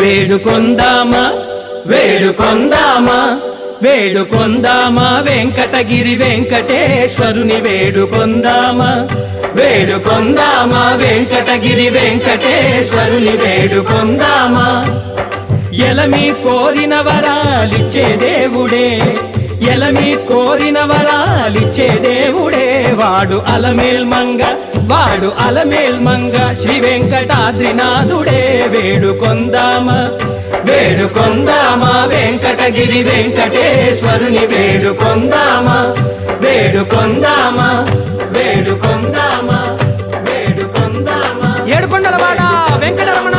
వేడుకొందామా? వేడుకొందామా? వేడుకొందామా? వెంకటగిరి వెంకటేశ్వరుని వేడుకొందామా? వేడుకొందామా? వెంకటగిరి వెంకటేశ్వరుని వేడుకొందామా? ఎలమి కోరిన వరాలిచ్చే దేవుడే ఎలమి కోరిన వరాలిచ్చే దేవుడే. వాడు అలమేల్ మంగ వాడు అలమేల్ మంగ శ్రీ వెంకటాద్రినాథుడే. వేడుకొందామా వేడుకొందామా వెంకటగిరి వెంకటేశ్వరుని వేడుకొందామా వేడుకొందామా వేడుకొందామా వేడుకొందామా. ఏడుకొండలవాడ వెంకటరమణ